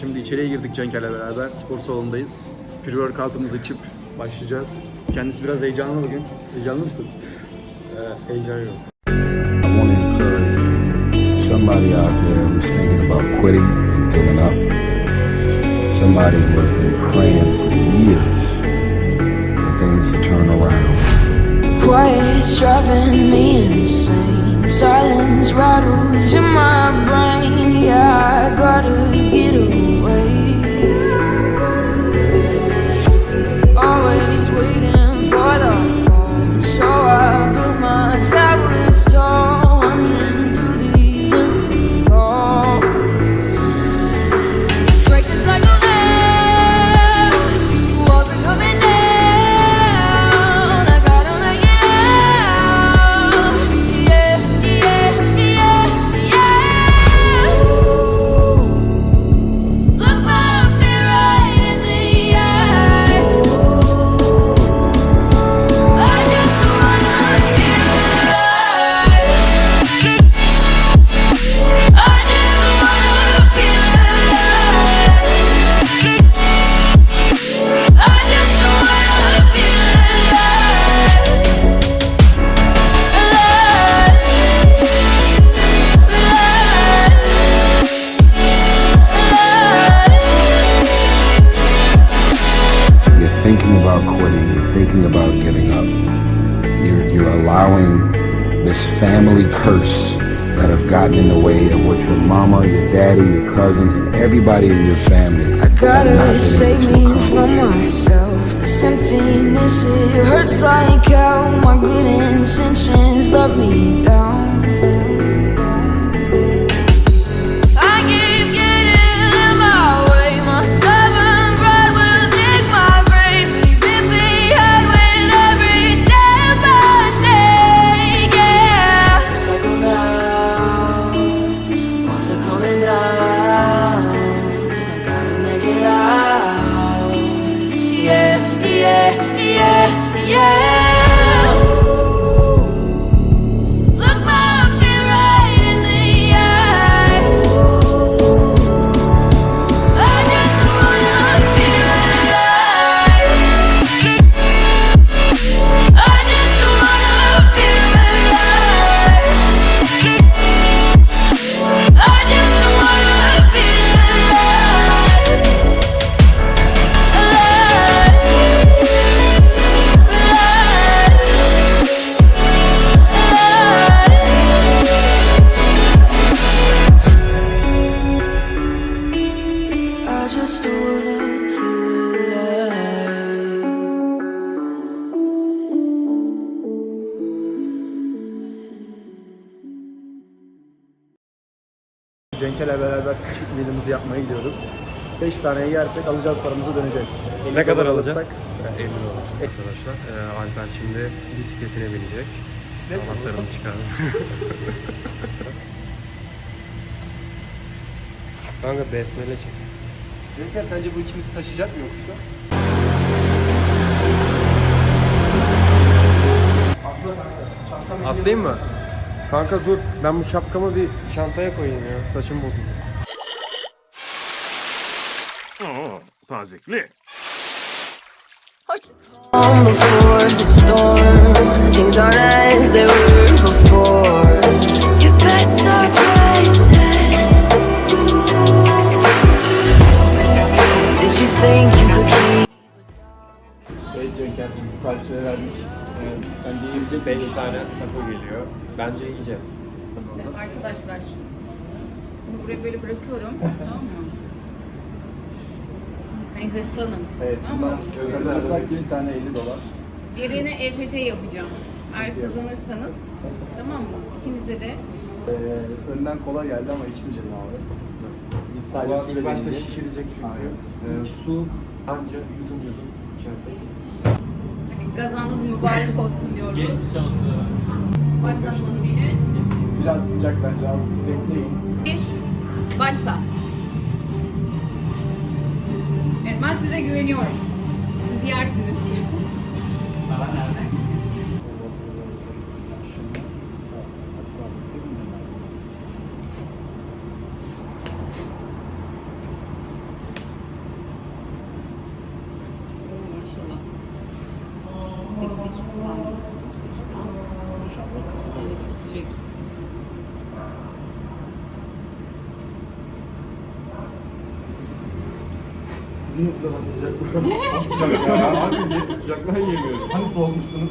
Şimdi içeriye girdik Cenker'le beraber. Spor salonundayız. Pre-workout'umuzu içip başlayacağız. Kendisi biraz heyecanlı bugün. Heyecanlı mısın? Ee, heyecan yok. Somebody out there who's thinking about quitting and giving up. Somebody who has been praying for years for things to turn around. Quiet's driving me insane. Silence rattles in my brain. Yeah, I gotta get away. Thinking about quitting. You're thinking about giving up. You're, you're allowing this family curse that have gotten in the way of what your mama, your daddy, your cousins, and everybody in your family I gotta save me from myself. This emptiness, it hurts like hell. My good intentions let me Cenker'le beraber cheat meal'imizi yapmaya gidiyoruz. 5 tane yersek alacağız paramızı döneceğiz. Ne kadar alacağız? alırsak, 50 dolar arkadaşlar. Ee, Alper şimdi bisikletine binecek. Anahtarını çıkardı. Kanka besmele çek. Cenker sence bu ikimizi taşıyacak mı yokuşta? Atlayayım mı? Kanka dur ben bu şapkamı bir çantaya koyayım ya. Saçım bozuldu. Tazikli. Calm 5 tane taco geliyor. Bence yiyeceğiz. Arkadaşlar bunu buraya böyle bırakıyorum tamam mı? Hani hırslanın. Evet, Ama bundan kazanırsak bir tane 50 dolar. diğerine EFT yapacağım. Eğer kazanırsanız tamam mı? İkinize de Ee, önden kolay geldi ama içmeyeceğim abi. Biz sadece ilk başta deneyeceğiz. şişirecek çünkü. Ee, su anca yudum yudum içersek. Gazanız mübarek olsun diyoruz. Başlatmadım henüz. Biraz sıcak bence az bekleyin. Bir, başla. Evet ben size güveniyorum. Siz diyersiniz. Niye bu kadar sıcak? ya abi ye- sıcaktan yemiyorum. Hani soğumuştunuz?